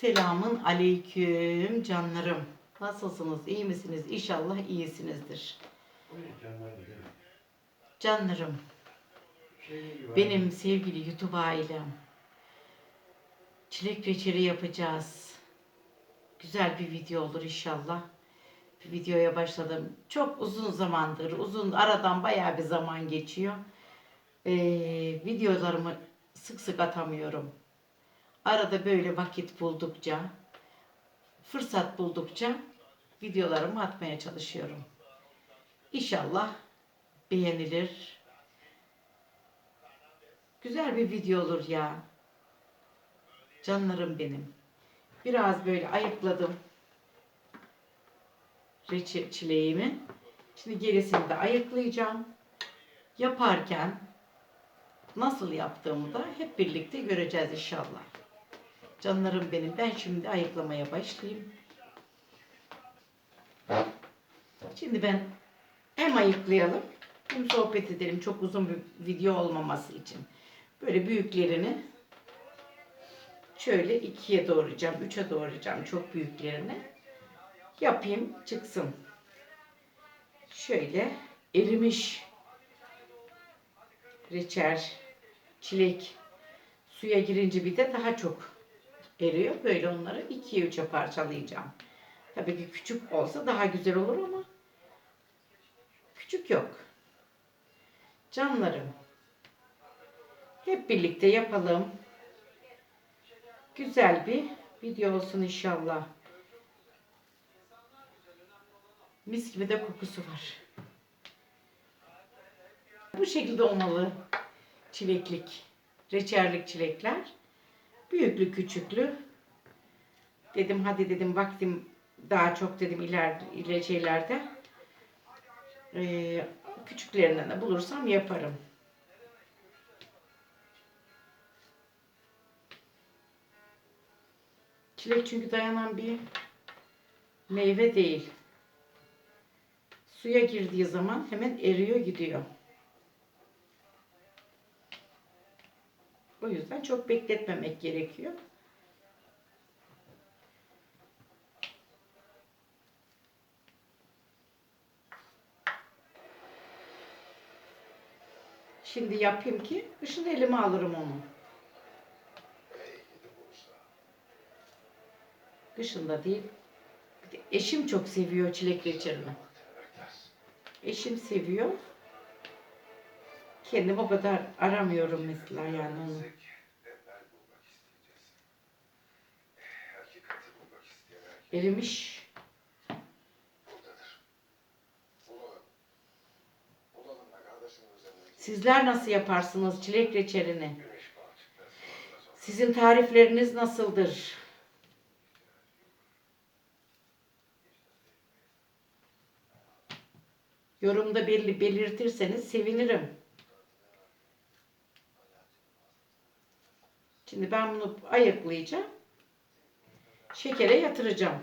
Selamın aleyküm canlarım. Nasılsınız? iyi misiniz? İnşallah iyisinizdir. Canlarım, benim sevgili YouTube ailem. Çilek reçeli yapacağız. Güzel bir video olur inşallah. Bir videoya başladım. Çok uzun zamandır, uzun aradan bayağı bir zaman geçiyor. Ee, videolarımı sık sık atamıyorum. Arada böyle vakit buldukça, fırsat buldukça videolarımı atmaya çalışıyorum. İnşallah beğenilir. Güzel bir video olur ya. Canlarım benim. Biraz böyle ayıkladım reçel çileğimi. Şimdi gerisini de ayıklayacağım. Yaparken nasıl yaptığımı da hep birlikte göreceğiz inşallah. Canlarım benim. Ben şimdi ayıklamaya başlayayım. Şimdi ben hem ayıklayalım hem sohbet edelim. Çok uzun bir video olmaması için. Böyle büyüklerini şöyle ikiye doğrayacağım. Üçe doğrayacağım çok büyüklerini. Yapayım çıksın. Şöyle erimiş reçel, çilek suya girince bir de daha çok eriyor. Böyle onları ikiye üçe parçalayacağım. Tabii ki küçük olsa daha güzel olur ama küçük yok. Canlarım. Hep birlikte yapalım. Güzel bir video olsun inşallah. Mis gibi de kokusu var. Bu şekilde olmalı çileklik, reçellik çilekler. Büyüklü küçüklü. Dedim hadi dedim vaktim daha çok dedim iler, iler şeylerde. Ee, küçüklerinden de bulursam yaparım. Çilek çünkü dayanan bir meyve değil. Suya girdiği zaman hemen eriyor gidiyor. O yüzden çok bekletmemek gerekiyor. Şimdi yapayım ki kışın elime alırım onu. Kışında değil. Eşim çok seviyor çilek reçelini. Eşim seviyor. Kendim o kadar aramıyorum mesela yani onu. Erimiş. Sizler nasıl yaparsınız çilek reçelini? Sizin tarifleriniz nasıldır? Yorumda belli belirtirseniz sevinirim. Şimdi ben bunu ayıklayacağım. Şekere yatıracağım.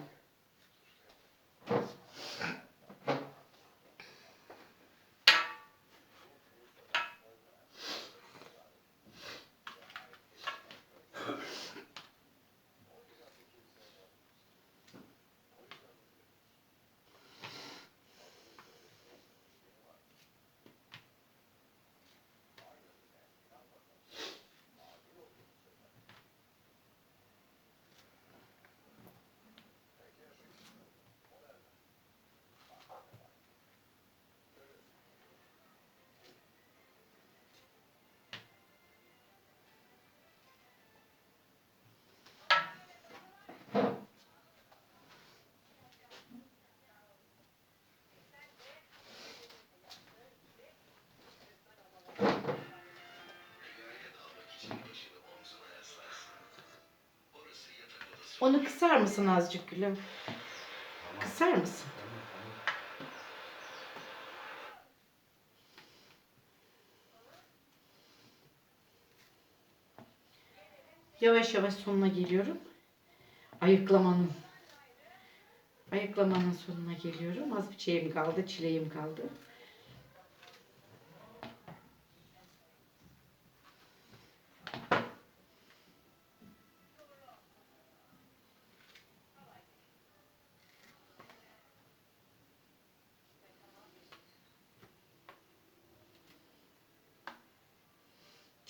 Onu kısar mısın azıcık gülüm? Kısar mısın? Yavaş yavaş sonuna geliyorum. Ayıklamanın. Ayıklamanın sonuna geliyorum. Az bir şeyim kaldı, çileğim kaldı.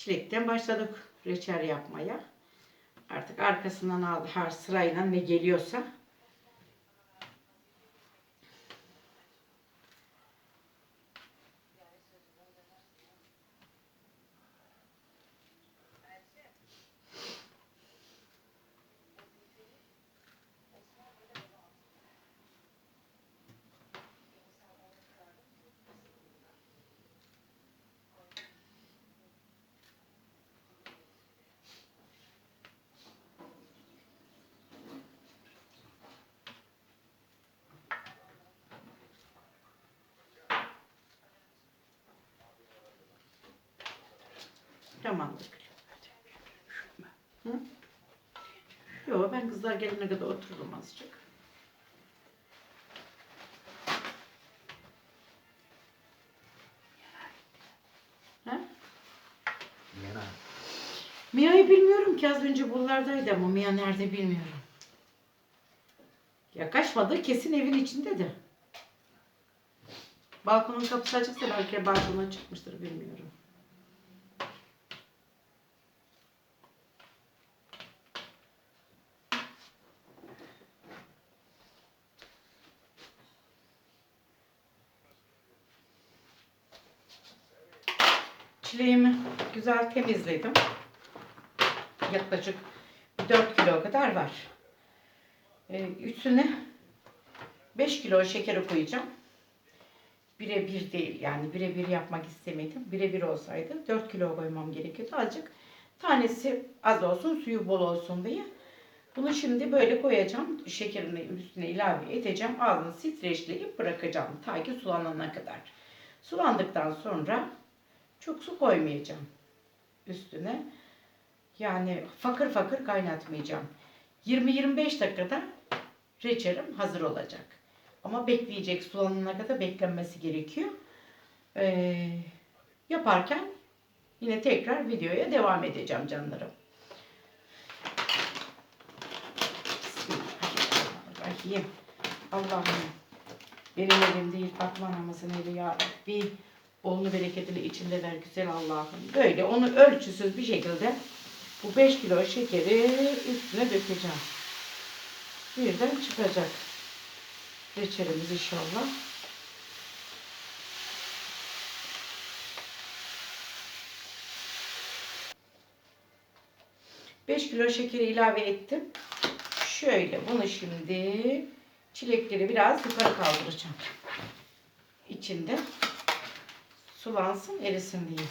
Çilekten başladık reçel yapmaya. Artık arkasından aldı her sırayla ne geliyorsa. Hı? Yok ben kızlar gelene kadar otururum azıcık. Yana. Mia'yı bilmiyorum ki az önce buralardaydı ama Mia nerede bilmiyorum. Ya kaçmadı kesin evin içinde de. Balkonun kapısı açıksa belki balkona çıkmıştır bilmiyorum. Çileğimi güzel temizledim. Yaklaşık 4 kilo kadar var. Ee, üstüne 5 kilo şekeri koyacağım. Birebir değil yani birebir yapmak istemedim. Birebir olsaydı 4 kilo koymam gerekiyordu. Azıcık tanesi az olsun suyu bol olsun diye. Bunu şimdi böyle koyacağım. Şekerini üstüne ilave edeceğim. Ağzını streçleyip bırakacağım. Ta ki sulanana kadar. Sulandıktan sonra çok su koymayacağım üstüne. Yani fakır fakır kaynatmayacağım. 20-25 dakikada reçelim hazır olacak. Ama bekleyecek sulanana kadar beklenmesi gerekiyor. Ee, yaparken yine tekrar videoya devam edeceğim canlarım. Bismillahirrahmanirrahim. Allah'ım benim elim değil Fatma anamızın eli ya Rabbi. Bolunu bereketini içinde ver güzel Allah'ım. Böyle onu ölçüsüz bir şekilde bu 5 kilo şekeri üstüne dökeceğim. Birden çıkacak. Reçelimiz inşallah. Beş kilo şekeri ilave ettim. Şöyle bunu şimdi çilekleri biraz yukarı kaldıracağım. İçinde sulansın, erisin diye.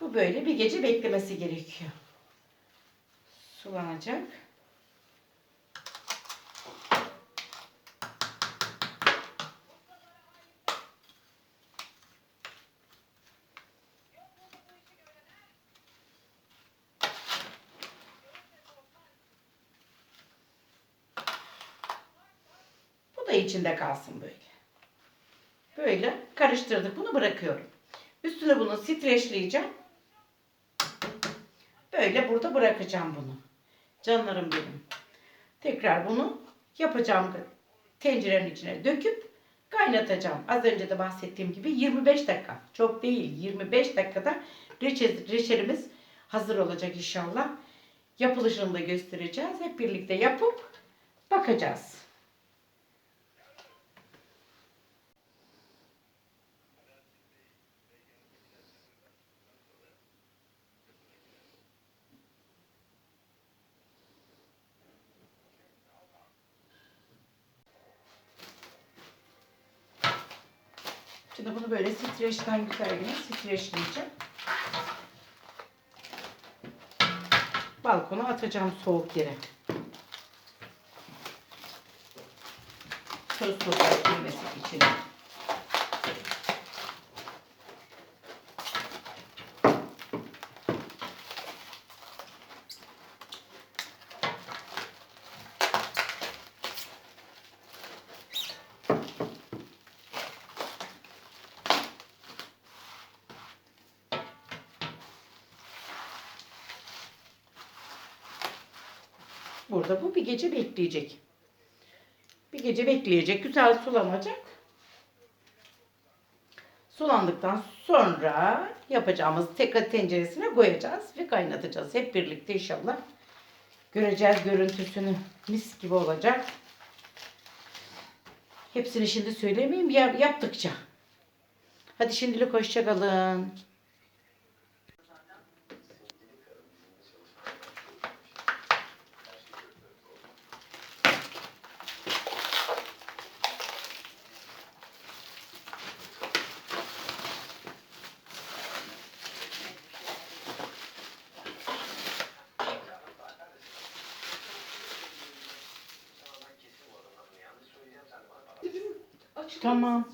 Bu böyle bir gece beklemesi gerekiyor. Sulanacak. Da içinde kalsın böyle. Böyle karıştırdık. Bunu bırakıyorum. Üstüne bunu streçleyeceğim. Böyle burada bırakacağım bunu. Canlarım benim. Tekrar bunu yapacağım tencerenin içine döküp kaynatacağım. Az önce de bahsettiğim gibi 25 dakika. Çok değil 25 dakikada reçel, reçelimiz hazır olacak inşallah. Yapılışını da göstereceğiz. Hep birlikte yapıp bakacağız. Şimdi bunu böyle streçten güzelce streçleyeceğim. Balkona atacağım soğuk yere. Toz toprak girmesi için. Burada bu bir gece bekleyecek. Bir gece bekleyecek. Güzel sulanacak. Sulandıktan sonra yapacağımız tekrar tenceresine koyacağız ve kaynatacağız. Hep birlikte inşallah. Göreceğiz görüntüsünü. Mis gibi olacak. Hepsini şimdi söylemeyeyim ya yaptıkça. Hadi şimdilik hoşça Tamam.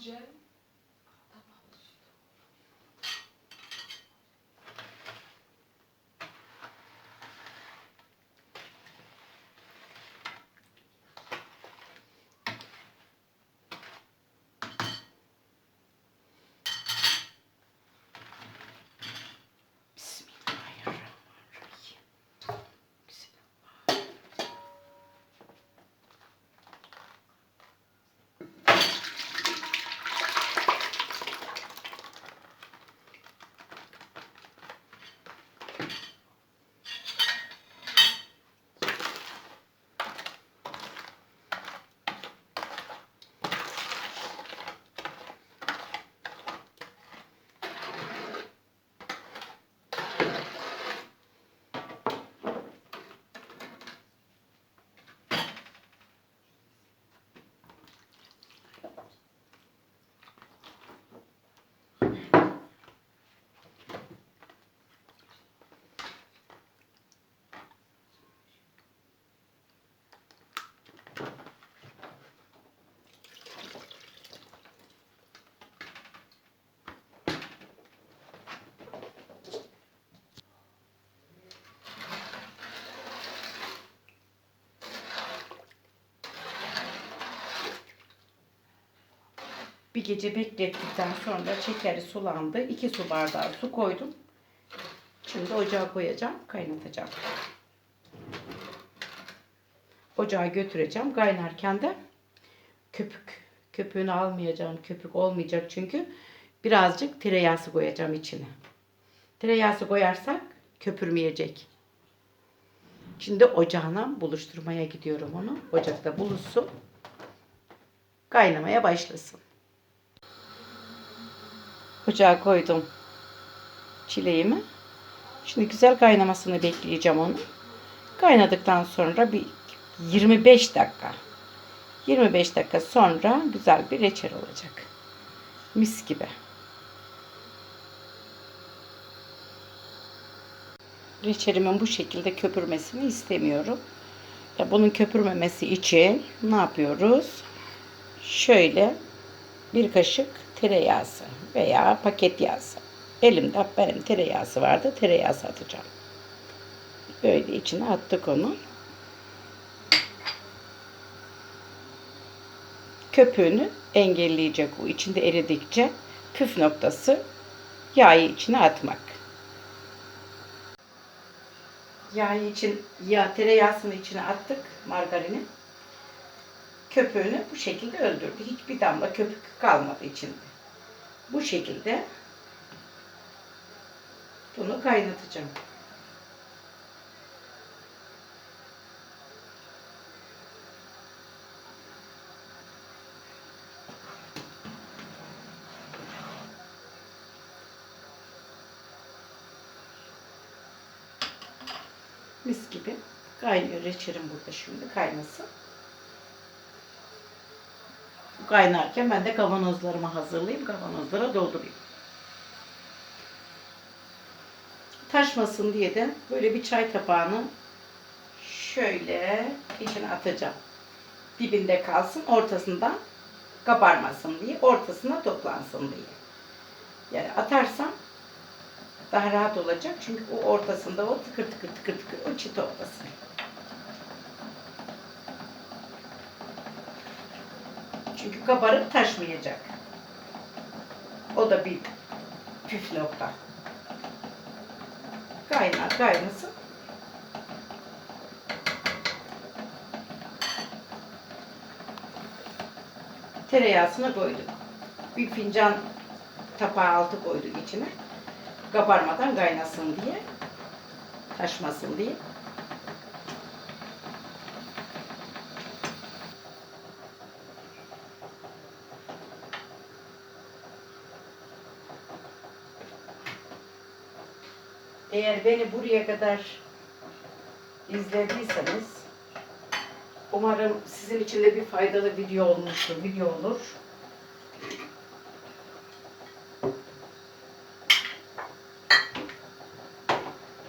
Bir gece beklettikten sonra şekeri sulandı. 2 su bardağı su koydum. Şimdi ocağa koyacağım, kaynatacağım. Ocağa götüreceğim. Kaynarken de köpük. Köpüğünü almayacağım. Köpük olmayacak çünkü birazcık tereyağısı koyacağım içine. Tereyağısı koyarsak köpürmeyecek. Şimdi ocağına buluşturmaya gidiyorum onu. Ocakta buluşsun. Kaynamaya başlasın. Ocağa koydum çileğimi. Şimdi güzel kaynamasını bekleyeceğim onu. Kaynadıktan sonra bir 25 dakika. 25 dakika sonra güzel bir reçel olacak. Mis gibi. Reçelimin bu şekilde köpürmesini istemiyorum. Ya bunun köpürmemesi için ne yapıyoruz? Şöyle bir kaşık tereyağısı veya paket yağısı. Elimde benim tereyağısı vardı. Tereyağısı atacağım. Böyle içine attık onu. Köpüğünü engelleyecek o içinde eridikçe püf noktası yağı içine atmak. Yağı için yağ tereyağısını içine attık margarini. Köpüğünü bu şekilde öldürdü. Hiçbir damla köpük kalmadı içinde. Bu şekilde bunu kaynatacağım. Mis gibi kaynıyor reçelim burada şimdi kaynasın. Kaynarken ben de kavanozlarımı hazırlayayım. Kavanozlara doldurayım. Taşmasın diye de böyle bir çay tabağını şöyle içine atacağım. Dibinde kalsın, ortasından kabarmasın diye, ortasına toplansın diye. Yani atarsam daha rahat olacak. Çünkü o ortasında o tıkır tıkır tıkır tıkır o çıta olmasın. Çünkü kabarıp taşmayacak. O da bir püf nokta. Kaynar kaynasın. Tereyağısını koyduk. Bir fincan tapağı altı koyduk içine. Kabarmadan kaynasın diye. Taşmasın diye. Eğer beni buraya kadar izlediyseniz umarım sizin için de bir faydalı video olmuştur, video olur.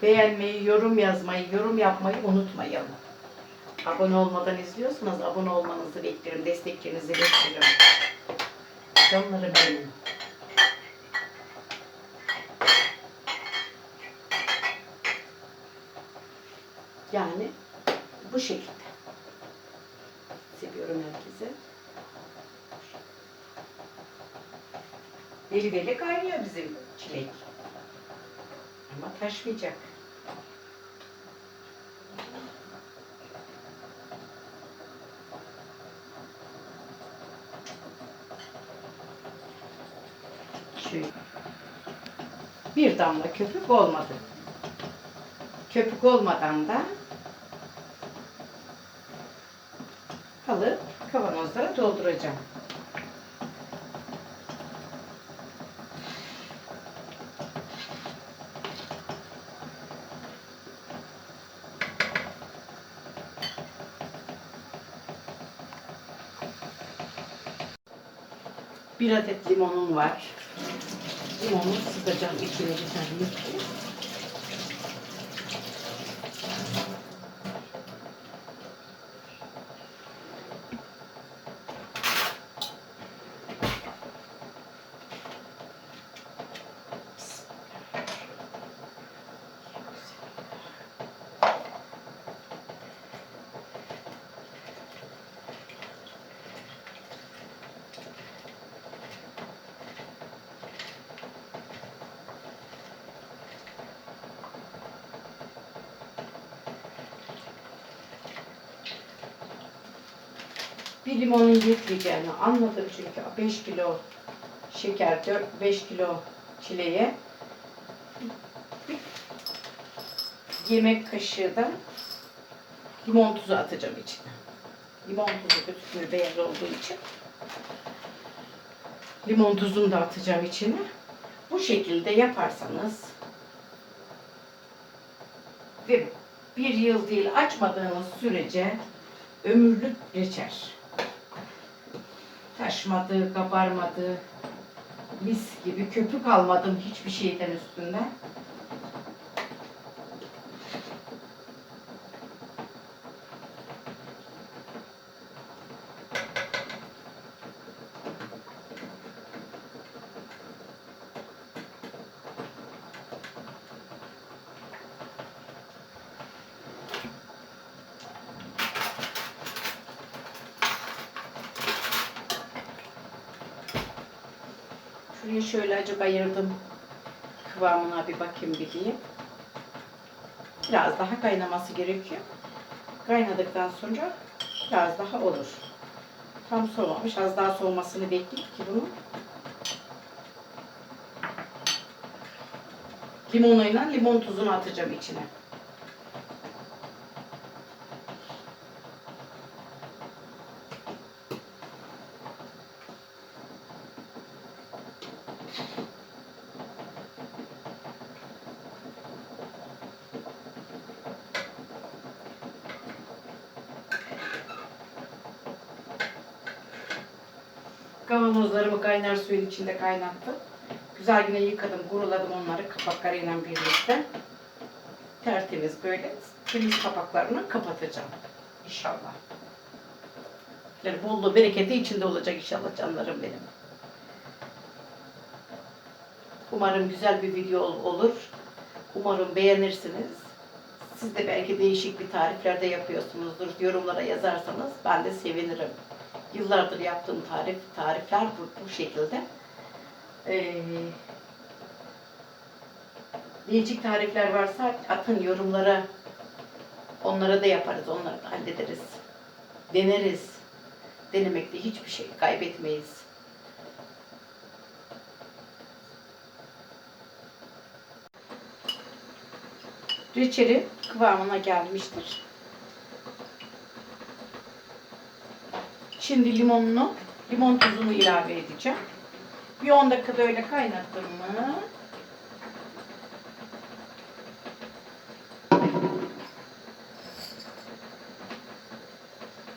Beğenmeyi, yorum yazmayı, yorum yapmayı unutmayın. Abone olmadan izliyorsanız abone olmanızı beklerim, desteklerinizi beklerim. Canlarım benim. Yani bu şekilde. Seviyorum herkese. Deli deli kaynıyor bizim çilek. Ama taşmayacak. Şöyle. Bir damla köpük olmadı. Köpük olmadan da kavanozlara dolduracağım. Bir adet limonum var. Limonu sıkacağım içine güzellikle. Bir limonun yetmeyeceğini anladım çünkü 5 kilo şeker, 4-5 kilo çileğe bir yemek kaşığı da limon tuzu atacağım içine. Limon tuzu kötü beyaz olduğu için limon tuzunu da atacağım içine. Bu şekilde yaparsanız ve bir yıl değil açmadığınız sürece ömürlük geçer. Taşmadı, kabarmadı, mis gibi köpük almadım hiçbir şeyden üstünden. Şöyle acık ayırdım. Kıvamına bir bakayım diye. Biraz daha kaynaması gerekiyor. Kaynadıktan sonra biraz daha olur. Tam soğumamış. Az daha soğumasını bekleyip ki bunu. Limonuyla limon tuzunu atacağım içine. Kavanozlarımı kaynar suyun içinde kaynattım. Güzel yine yıkadım, kuruladım onları kapaklarıyla birlikte. Tertemiz böyle temiz kapaklarını kapatacağım. İnşallah. Yani bolluğu, bereketi içinde olacak inşallah canlarım benim. Umarım güzel bir video ol- olur. Umarım beğenirsiniz. Siz de belki değişik bir tariflerde yapıyorsunuzdur. Yorumlara yazarsanız ben de sevinirim. Yıllardır yaptığım tarif, tarifler bu, bu şekilde. Ee, değişik tarifler varsa atın yorumlara. Onlara da yaparız, onları da hallederiz. Deneriz. Denemekte hiçbir şey kaybetmeyiz. Reçeli kıvamına gelmiştir. Şimdi limonunu, limon tuzunu ilave edeceğim. Bir 10 dakika böyle kaynattım mı?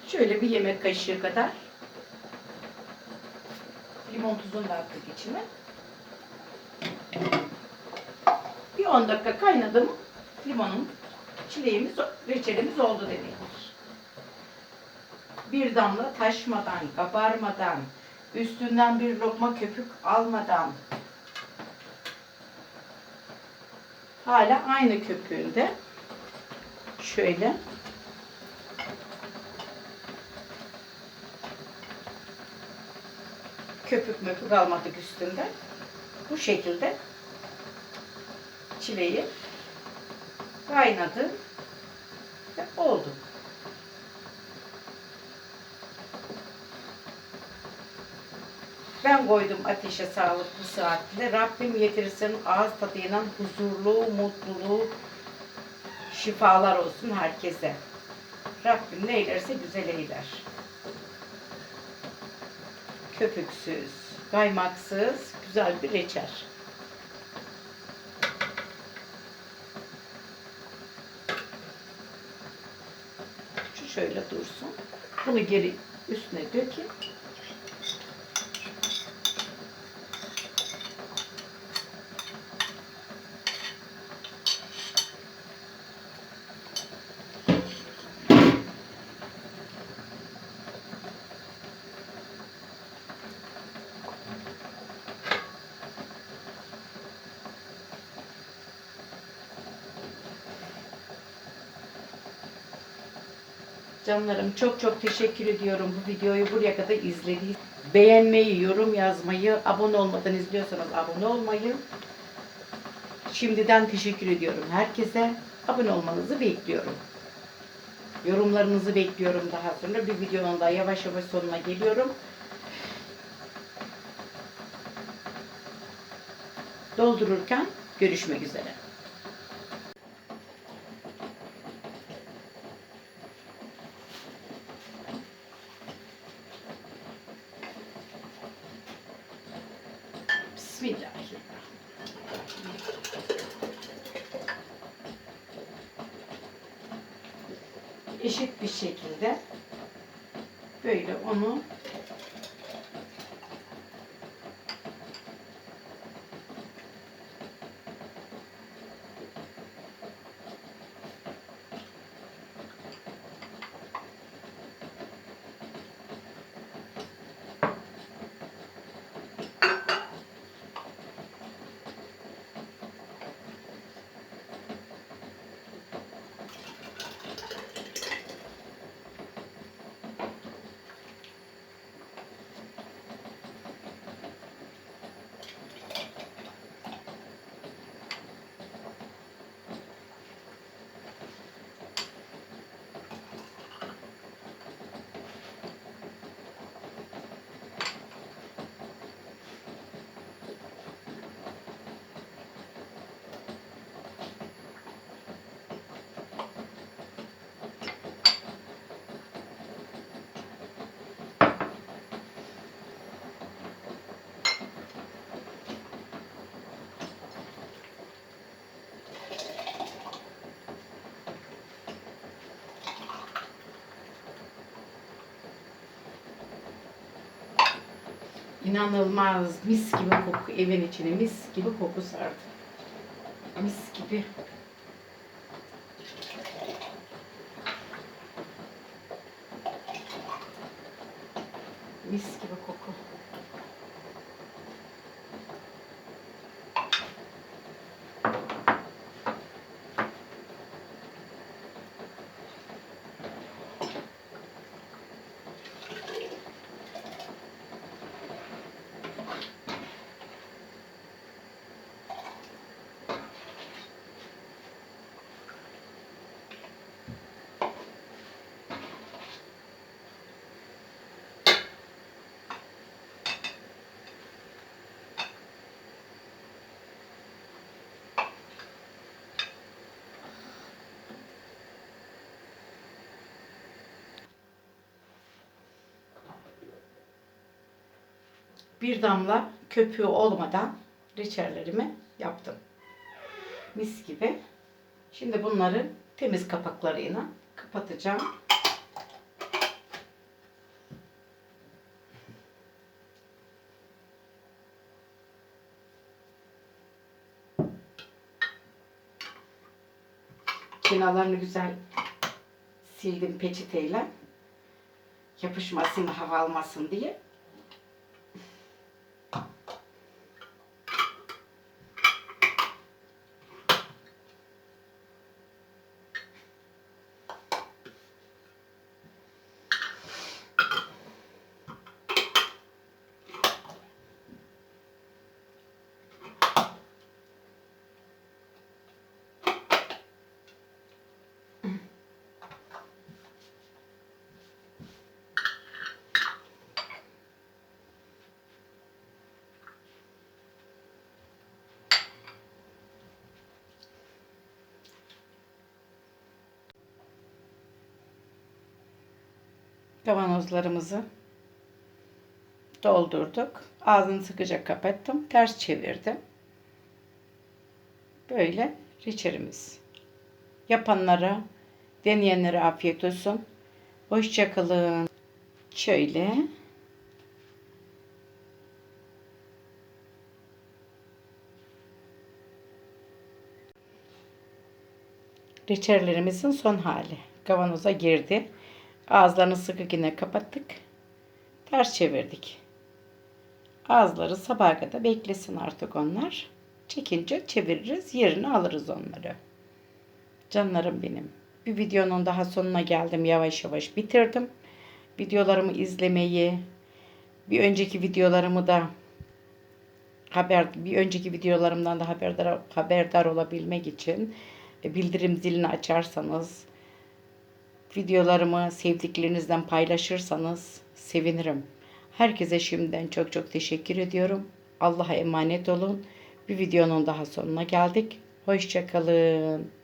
Şöyle bir yemek kaşığı kadar limon tuzunu da attık içine. Bir 10 dakika kaynadı mı limonun çileğimiz, reçelimiz oldu demektir. Bir damla taşmadan, kabarmadan, üstünden bir lokma köpük almadan hala aynı köpüğünde şöyle köpük möpük almadık üstünde. Bu şekilde çileği kaynadı ve oldu. Ben koydum ateşe sağlıklı saatte. Rabbim getirsin ağız tadıyla huzurlu, mutluluğu, şifalar olsun herkese. Rabbim ne eylerse güzel eyler. Köpüksüz, kaymaksız, güzel bir reçel. Şu şöyle dursun. Bunu geri üstüne dökeyim. Canlarım çok çok teşekkür ediyorum bu videoyu buraya kadar izlediğiniz. Beğenmeyi, yorum yazmayı, abone olmadan izliyorsanız abone olmayı. Şimdiden teşekkür ediyorum herkese. Abone olmanızı bekliyorum. Yorumlarınızı bekliyorum daha sonra. Bir videonun daha yavaş yavaş sonuna geliyorum. Doldururken görüşmek üzere. İnanılmaz mis gibi koku evin içine mis gibi koku sardı. Mis gibi. Bir damla köpüğü olmadan reçellerimi yaptım. Mis gibi. Şimdi bunları temiz kapaklarıyla kapatacağım. Kenarlarını güzel sildim peçeteyle. Yapışmasın, hava almasın diye. Kavanozlarımızı doldurduk. Ağzını sıkıca kapattım. Ters çevirdim. Böyle reçelimiz. Yapanlara, deneyenlere afiyet olsun. Hoşçakalın. Şöyle. Reçellerimizin son hali. Kavanoza girdi. Ağızlarını sıkı yine kapattık. Ters çevirdik. Ağızları sabaha kadar beklesin artık onlar. Çekince çeviririz. Yerine alırız onları. Canlarım benim. Bir videonun daha sonuna geldim. Yavaş yavaş bitirdim. Videolarımı izlemeyi, bir önceki videolarımı da haber bir önceki videolarımdan da haberdar haberdar olabilmek için e, bildirim zilini açarsanız videolarımı sevdiklerinizden paylaşırsanız sevinirim. Herkese şimdiden çok çok teşekkür ediyorum. Allah'a emanet olun. Bir videonun daha sonuna geldik. Hoşçakalın.